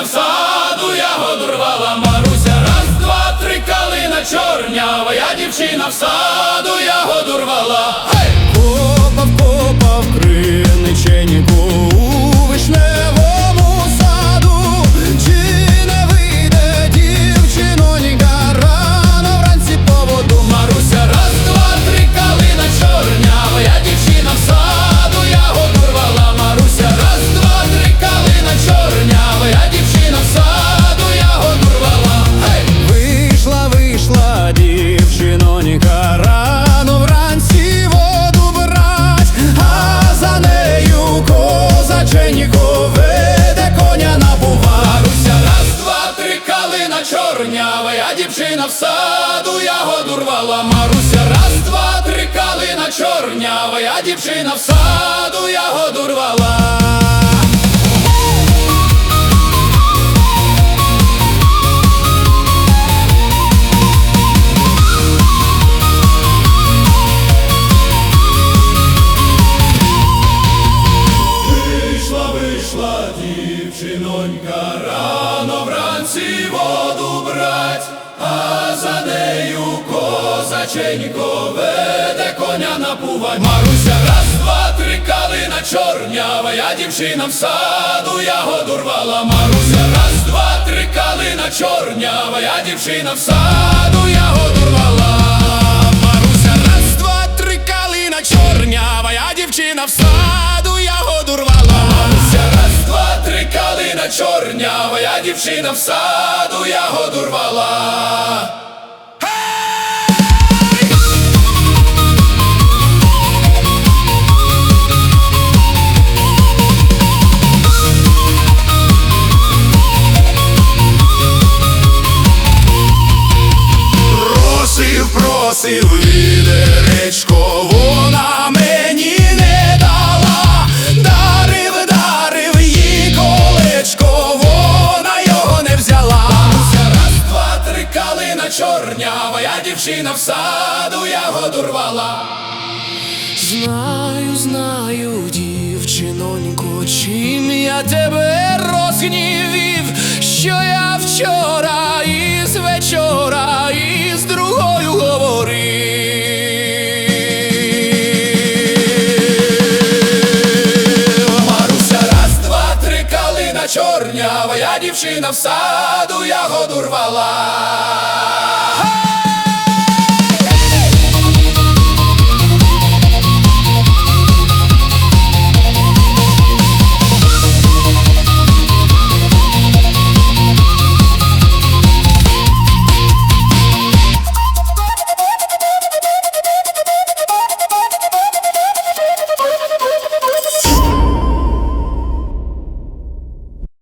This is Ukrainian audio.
в саду, ягоду рвала Маруся, раз, два, три, калина чорнява, я дівчина в саду, ягоду рвала. Гей! Дівчина в саду, ягоду рвала. Маруся, раз, два, три, калина чорнява, я дівчина в саду, ягоду рвала. Вийшла, вийшла дівчинонька, рано вранці воду брать, за нею козаченько веде коня напувать. Маруся, раз, два, три, калина чорнява, я дівчина в саду, ягоду рвала. Маруся, раз, два, три, калина чорнява, я дівчина в саду, ягоду рвала. Маруся, раз, два, три, калина чорнява, я дівчина в саду, ягоду рвала. Маруся, раз, два, три, калина чорнява, я дівчина в саду, ягоду рвала. Відеречко, вона мені не дала, дарив, дарив їй колечко, вона його не взяла. Маруся, раз, два, три, калина чорнява, дівчина в саду, ягоду рвала. Знаю, знаю, дівчинонько, чим я тебе розгнівів, що я вчора із вечора з другою говори. Маруся, раз, два, три, калина чорнява, я дівчина в саду, ягоду рвала.